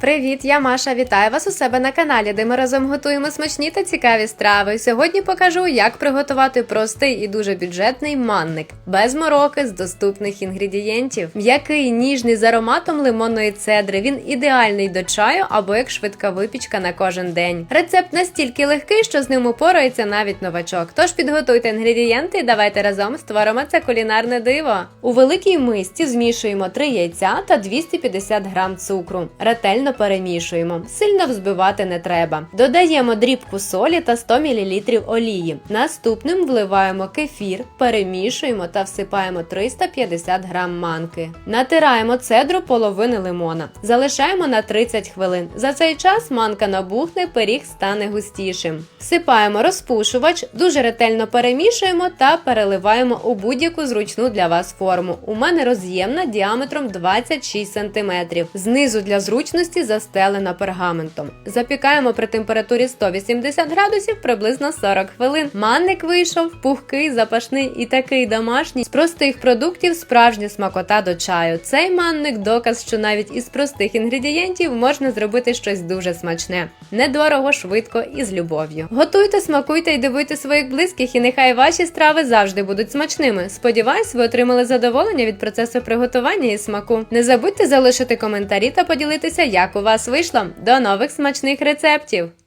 Привіт, я Маша. Вітаю вас у себе на каналі, де ми разом готуємо смачні та цікаві страви. Сьогодні покажу, як приготувати простий і дуже бюджетний манник без мороки з доступних інгредієнтів. М'який, ніжний з ароматом лимонної цедри. Він ідеальний до чаю або як швидка випічка на кожен день. Рецепт настільки легкий, що з ним упорається навіть новачок. Тож підготуйте інгредієнти і давайте разом створимо це кулінарне диво. У великій мисці змішуємо 3 яйця та 250 грам цукру. Ретельно перемішуємо. Сильно взбивати не треба. Додаємо дрібку солі та 100 мл олії. Наступним вливаємо кефір, перемішуємо та всипаємо 350 грам манки. Натираємо цедру половини лимона. Залишаємо на 30 хвилин. За цей час манка набухне, пиріг стане густішим. Всипаємо розпушувач, дуже ретельно перемішуємо та переливаємо у будь-яку зручну для вас форму. У мене роз'ємна діаметром 26 см. Знизу для зручності застелена пергаментом. Запікаємо при температурі 180 градусів приблизно 40 хвилин. Манник вийшов пухкий, запашний і такий домашній. З простих продуктів справжня смакота до чаю. Цей манник доказ, що навіть із простих інгредієнтів можна зробити щось дуже смачне. Недорого, швидко і з любов'ю. Готуйте, смакуйте і дивуйте своїх близьких, і нехай ваші страви завжди будуть смачними. Сподіваюсь, ви отримали задоволення від процесу приготування і смаку. Не забудьте залишити коментарі та поділитися, як у вас вийшло. До нових смачних рецептів!